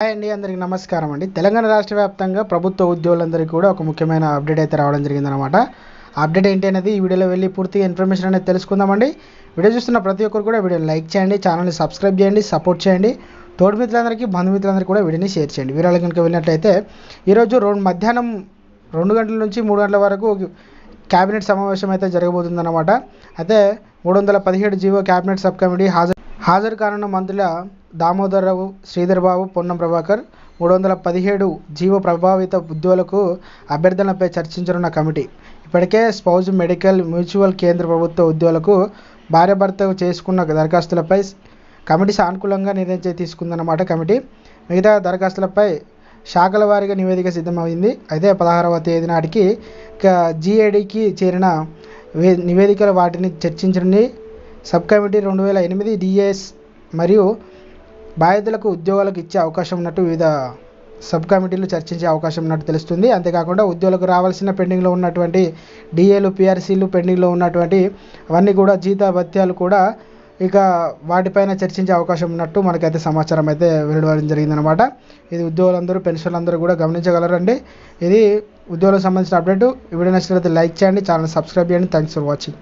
Hi అండి అందరికీ నమస్కారం అండి. తెలంగాణ రాష్ట్ర వ్యాప్తంగా ప్రభుత్వ ఉద్యోగులందరికీ కూడా ఒక ముఖ్యమైన అప్డేట్ అయితే రావడం జరిగిందనమాట అప్డేట్ ఏంటి అనేది ఈ వీడియోలో వెళ్ళి పూర్తిగా ఇన్ఫర్మేషన్ అనేది తెలుసుకుందామండి. వీడియో చూస్తున్న ప్రతి ఒక్కరు కూడా వీడియోని లైక్ చేయండి ఛానల్ని సబ్స్క్రైబ్ చేయండి సపోర్ట్ చేయండి. తోడు మిత్రులందరికీ బంధుమిత్రులందరికీ కూడా వీడియోని షేర్ చేయండి. వీరాలు కనుక వెళ్ళినట్లయితే ఈరోజు రెండు మధ్యాహ్నం రెండు గంటల నుంచి మూడు గంటల వరకు క్యాబినెట్ సమావేశం అయితే జరగబోతుందన్నమాట. అయితే మూడు వందల పదిహేడు జీవో క్యాబినెట్ సబ్ కమిటీ హాజరు హాజరు కానున్న మంత్రుల దామోదరరావు శ్రీధర్బాబు పొన్నం ప్రభాకర్ మూడు వందల పదిహేడు జీవ ప్రభావిత ఉద్యోగులకు అభ్యర్థనలపై చర్చించనున్న కమిటీ. ఇప్పటికే స్పౌజ్ మెడికల్ మ్యూచువల్ కేంద్ర ప్రభుత్వ ఉద్యోగులకు భార్యాభర్త చేసుకున్న దరఖాస్తులపై కమిటీ సానుకూలంగా నిర్ణయం తీసుకుందన్నమాట కమిటీ. మిగతా దరఖాస్తులపై శాఖల వారీగా నివేదిక సిద్ధమైంది. అయితే పదహారవ తేదీ నాటికి జీఏడీకి చేరిన నివేదికలు వాటిని చర్చించండి సబ్ కమిటీ రెండు వేల ఎనిమిది డిఎస్ మరియు బాధితులకు ఉద్యోగాలకు ఇచ్చే అవకాశం ఉన్నట్టు వివిధ సబ్ కమిటీలు చర్చించే అవకాశం ఉన్నట్టు తెలుస్తుంది. అంతేకాకుండా ఉద్యోగులకు రావాల్సిన పెండింగ్లో ఉన్నటువంటి డిఏలు పిఆర్సీలు పెండింగ్లో ఉన్నటువంటి అవన్నీ కూడా జీత భత్యాలు కూడా ఇక వాటిపైన చర్చించే అవకాశం ఉన్నట్టు మనకైతే సమాచారం అయితే వెలువడడం జరిగిందనమాట ఇది ఉద్యోగులందరూ పెన్షన్లందరూ కూడా గమనించగలరండి. ఇది ఉద్యోగులకు సంబంధించిన అప్డేట్. ఇవి వీడియో నచ్చినట్లయితే లైక్ చేయండి ఛానల్ సబ్స్క్రైబ్ చేయండి. Thanks for watching.